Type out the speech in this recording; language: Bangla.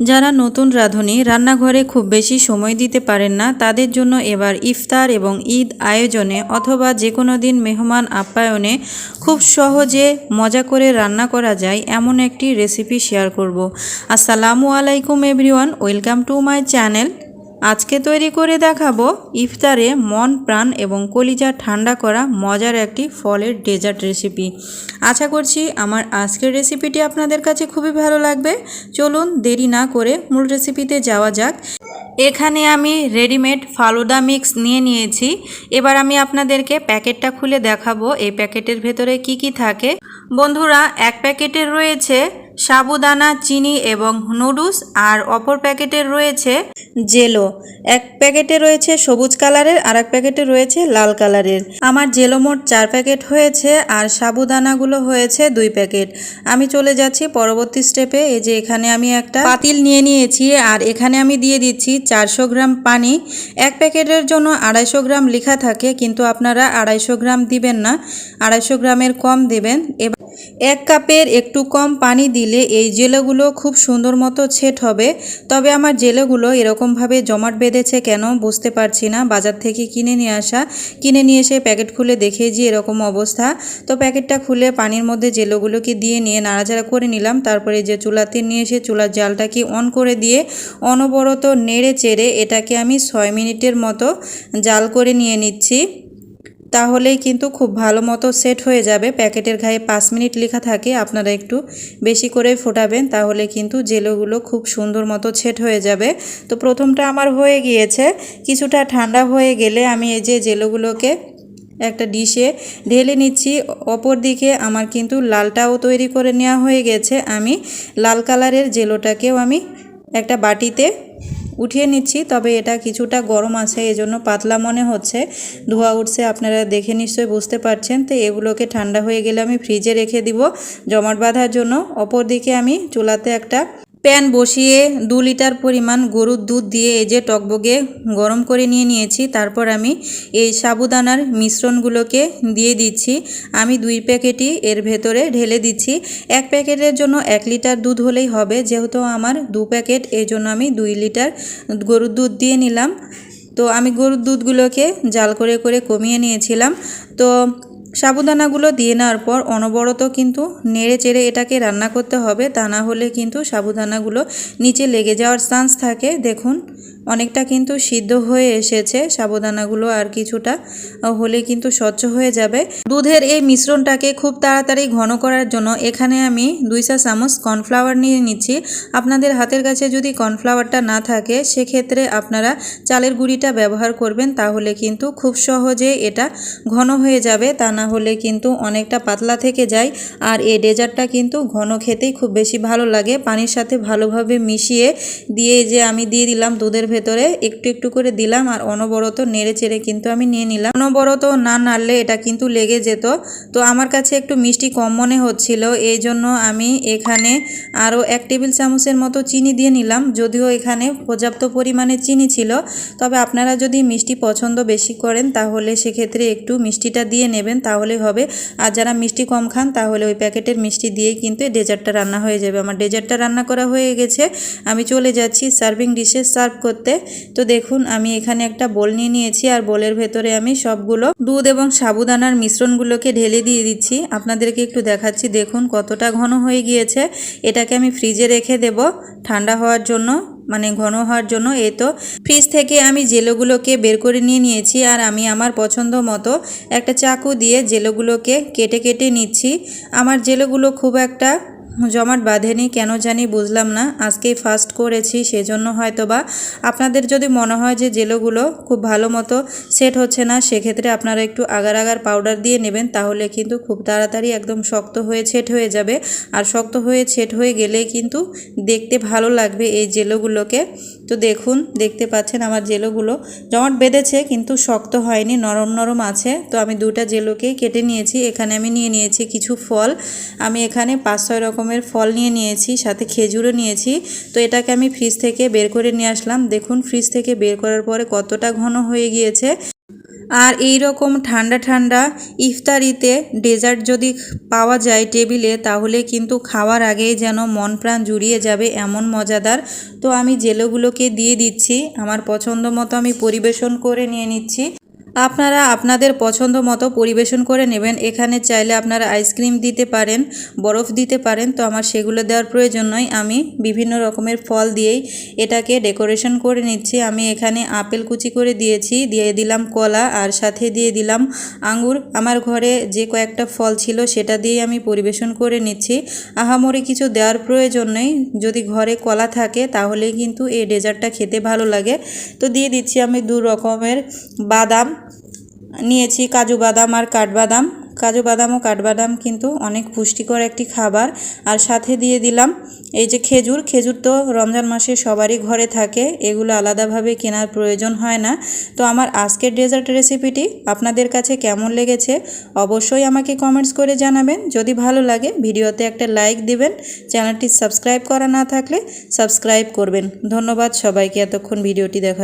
যারা নতুন রাঁধুনি রান্নাঘরে খুব বেশি সময় দিতে পারেন না, তাদের জন্য এবার ইফতার এবং ঈদ আয়োজনে অথবা যে কোনো দিন মেহমান আপ্যায়নে খুব সহজে মজা করে রান্না করা যায় এমন একটি রেসিপি শেয়ার করব। আসসালামু আলাইকুম everyone, welcome to my channel. আজকে তৈরি করে দেখাবো ইফতারে মন, প্রাণ এবং কলিজা ঠান্ডা করা মজার একটি ফলের ডেজার্ট রেসিপি। আশা করছি আমার আজকের রেসিপিটি আপনাদের কাছে খুবই ভালো লাগবে। চলুন দেরি না করে মূল রেসিপিতে যাওয়া যাক। এখানে আমি রেডিমেড ফালুদা মিক্স নিয়ে নিয়েছি। এবার আমি আপনাদেরকে প্যাকেটটা খুলে দেখাবো। এই প্যাকেটের ভেতরে কি কি থাকে? বন্ধুরা, এক প্যাকেটের রয়েছে সাবুদানা, চিনি এবং নুডলস আর অপর প্যাকেটের রয়েছে জেলো। এক প্যাকেটে রয়েছে সবুজ কালারের আর এক প্যাকেটে রয়েছে লাল কালারের। আমার জেলো মোট চার প্যাকেট হয়েছে আর সাবুদানাগুলো হয়েছে দুই প্যাকেট। আমি চলে যাচ্ছি পরবর্তী স্টেপে এই যে এখানে আমি একটা পাতিল নিয়ে নিয়েছি আর এখানে আমি দিয়ে দিচ্ছি চারশো গ্রাম পানি। এক প্যাকেটের জন্য আড়াইশো গ্রাম লেখা থাকে, কিন্তু আপনারা আড়াইশো গ্রাম দিবেন না। আড়াইশো গ্রামের কম দেবেন। এবার এক কাপের একটু কম পানি দিলে এই জেলেগুলো খুব সুন্দর মতো ছেট হবে। তবে আমার জেলেগুলো এরকমভাবে জমাট বেঁধেছে কেন বুঝতে পারছি না। বাজার থেকে কিনে নিয়ে আসা, কিনে নিয়ে এসে প্যাকেট খুলে দেখে যে এরকম অবস্থা। তো প্যাকেটটা খুলে পানির মধ্যে জেলোগুলোকে দিয়ে নিয়ে নাড়াচাড়া করে নিলাম। তারপরে যে চুলাতে নিয়ে এসে চুলার জালটাকে অন করে দিয়ে অনবরত নেড়ে চেড়ে এটাকে আমি ছয় মিনিটের মতো জাল করে নিয়ে নিচ্ছি। তাহলেই কিন্তু খুব ভালো মতো সেট হয়ে যাবে। প্যাকেটের গায়ে পাঁচ মিনিট লেখা থাকে, আপনারা একটু বেশি করে ফোটাবেন, তাহলে কিন্তু জেলোগুলো খুব সুন্দর মতো সেট হয়ে যাবে। তো প্রথমটা আমার হয়ে গিয়েছে। কিছুটা ঠান্ডা হয়ে গেলে আমি এই যে জেলোগুলোকে একটা ডিশে ঢেলে নিচ্ছি। অপর দিকে আমার কিন্তু লালটাও তৈরি করে নেওয়া হয়ে গেছে। আমি লাল কালারের জেলোটাকেও আমি একটা বাটিতে উঠিয়ে নিচ্ছি, তবে এটা কিছুটা গরম আছে, এজন্য পাতলা মনে হচ্ছে। ধোয়া উঠছে, আপনারা দেখে নিশ্চয়ই বুঝতে পারছেন। তো এগুলোকে ঠান্ডা হয়ে গেলে আমি ফ্রিজে রেখে দিব জমাট বাঁধার জন্য। অপরদিকে আমি চুলাতে একটা প্যান বসিয়ে দু লিটার পরিমাণ গরুর দুধ দিয়ে এই যে টকবগে গরম করে নিয়ে নিয়েছি, তারপর আমি এই সাবুদানার মিশ্রণগুলোকে দিয়ে দিচ্ছি। আমি দুই প্যাকেটই এর ভেতরে ঢেলে দিচ্ছি। এক প্যাকেটের জন্য এক লিটার দুধ হলেই হবে, যেহেতু আমার দু প্যাকেট, এই জন্য আমি দুই লিটার গরুর দুধ দিয়ে নিলাম। তো আমি গরুর দুধগুলোকে জাল করে করে কমিয়ে নিয়েছিলাম। তো সাবুদানাগুলো দিয়ে নেওয়ার পর অনবরত কিন্তু নেড়ে চেড়ে এটাকে রান্না করতে হবে, তা না হলে কিন্তু সাবুদানাগুলো নিচে লেগে যাওয়ার চান্স থাকে। দেখুন অনেকটা কিন্তু সিদ্ধ হয়ে এসেছে সাবুদানাগুলো আর কিছুটা হলে কিন্তু স্বচ্ছ হয়ে যাবে। দুধের এই মিশ্রণটাকে খুব তাড়াতাড়ি ঘন করার জন্য এখানে আমি দুই চা চামচ কর্নফ্লাওয়ার নিয়ে নিচ্ছি। আপনাদের হাতের কাছে যদি কর্নফ্লাওয়ারটা না থাকে, সেক্ষেত্রে আপনারা চালের গুঁড়িটা ব্যবহার করবেন, তাহলে কিন্তু খুব সহজে এটা ঘন হয়ে যাবে। তা না হলে কিন্তু অনেকটা পাতলা থেকে যায়, আর এই ডেজার্টটা কিন্তু ঘন খেতেই খুব বেশি ভালো লাগে। পানির সাথে ভালোভাবে মিশিয়ে দিয়ে যে আমি দিয়ে দিলাম দুধের ভেতরে একটু একটু করে দিলাম আর অনবরত নেড়ে চেড়ে কিন্তু আমি নিয়ে নিলাম। অনবরত না নাড়লে এটা কিন্তু লেগে যেত। তো আমার কাছে একটু মিষ্টি কম মনে হচ্ছিল, এই জন্য আমি এখানে আরও এক টেবিল চামচের মতো চিনি দিয়ে নিলাম। যদিও এখানে পর্যাপ্ত পরিমাণে চিনি ছিল, তবে আপনারা যদি মিষ্টি পছন্দ বেশি করেন তাহলে সেক্ষেত্রে একটু মিষ্টিটা দিয়ে নেবেন, তাহলে হবে। আর যারা মিষ্টি কম খান তাহলে ওই প্যাকেটের মিষ্টি দিয়েই কিন্তু ডেজার্টটা রান্না হয়ে যাবে। আমার ডেজার্টটা রান্না করা হয়ে গেছে। আমি চলে যাচ্ছি সার্ভিং ডিশে, সার্ভ করতে। তো দেখুন, আমি এখানে একটা বোল নিয়ে নিয়েছি আর বোলের ভেতরে আমি সবগুলো দুধ এবং সাবুদানার মিশ্রণগুলোকে ঢেলে দিয়ে দিচ্ছি। আপনাদেরকে একটু দেখাচ্ছি, দেখুন কতটা ঘন হয়ে গিয়েছে। এটাকে আমি ফ্রিজে রেখে দেব ঠান্ডা হওয়ার জন্য মানে ঘন হওয়ার জন্য। এ তো ফ্রিজ থেকে আমি জেলোগুলোকে বের করে নিয়ে নিয়েছি আর আমি আমার পছন্দ মতো একটা চাকু দিয়ে জেলোগুলোকে কেটে কেটে নিচ্ছি। আমার জেলোগুলো খুব একটা জমাট বাঁধেনি, কেন জানি বুঝলাম না। আজকেই ফার্স্ট করেছি, সেজন্য হয়তো বা আপনাদের যদি মনে হয় যে জেলোগুলো খুব ভালো মতো সেট হচ্ছে না, সেক্ষেত্রে আপনারা একটু আগার আগার পাউডার দিয়ে নেবেন, তাহলে কিন্তু খুব তাড়াতাড়ি একদম শক্ত হয়ে ছেট হয়ে যাবে। আর শক্ত হয়ে ছেট হয়ে গেলেই কিন্তু দেখতে ভালো লাগবে এই জেলোগুলোকে। তো দেখুন, দেখতে পাচ্ছেন আমার জেলোগুলো। জমাট বেঁধেছে, কিন্তু শক্ত হয়নি, নরম নরম আছে। তো আমি দুটা জেলোকেই কেটে নিয়েছি। এখানে আমি নিয়ে নিয়েছি কিছু ফল। আমি এখানে পাঁচ ছয় রকমের ফল নিয়ে নিয়েছি, সাথে খেজুরও নিয়েছি। তো এটাকে আমি ফ্রিজ থেকে বের করে নিয়ে আসলাম। দেখুন ফ্রিজ থেকে বের করার পরে কতটা ঘন হয়ে গিয়েছে। আর এই রকম ঠান্ডা ঠান্ডা ইফতারিতে ডেজার্ট যদি পাওয়া যায় টেবিলে, তাহলে কিন্তু খাওয়ার আগেই যেন মন প্রাণ জুড়িয়ে যাবে এমন মজাদার। তো আমি জেলোগুলোকে দিয়ে দিচ্ছি। আমার পছন্দ মতো আমি পরিবেশন করে নিয়ে নিচ্ছি। আপনারা আপনাদের পছন্দ মতো পরিবেশন করে নেবেন। এখানে চাইলে আপনারা আইসক্রিম দিতে পারেন, বরফ দিতে পারেন। তো আমার সেগুলো দেওয়ার প্রয়োজন নয়। আমি বিভিন্ন রকমের ফল দিয়েই এটাকে ডেকোরেশন করে নিচ্ছি। আমি এখানে আপেল কুচি করে দিয়েছি, দিয়ে দিলাম কলা আর সাথে দিয়ে দিলাম আঙ্গুর। আমার ঘরে যে কয়েকটা ফল ছিল সেটা দিয়েই আমি পরিবেশন করে নিচ্ছি। আহামরি কিছু দেওয়ার প্রয়োজন নেই। যদি ঘরে কলা থাকে তাহলেই কিন্তু এই ডেজার্টটা খেতে ভালো লাগে। তো দিয়ে দিচ্ছি আমি দু রকমের বাদাম নিয়েছি কাজু বাদাম আর কাঠবাদাম। কাজু বাদাম ও কাঠবাদাম কিন্তু অনেক পুষ্টিকর একটি খাবার। আর সাথে দিয়ে দিলাম এই যে খেজুর। খেজুর তো রমজান মাসে সবারই ঘরে থাকে, এগুলো আলাদাভাবে কেনার প্রয়োজন হয় না। তো আমার আজকের ডেজার্ট রেসিপিটি আপনাদের কাছে কেমন লেগেছে অবশ্যই আমাকে কমেন্টস করে জানাবেন। যদি ভালো লাগে, ভিডিওতে একটা লাইক দিবেন। চ্যানেলটি সাবস্ক্রাইব করা না থাকলে সাবস্ক্রাইব করবেন। ধন্যবাদ সবাইকে। এতক্ষণ ভিডিওটি দেখা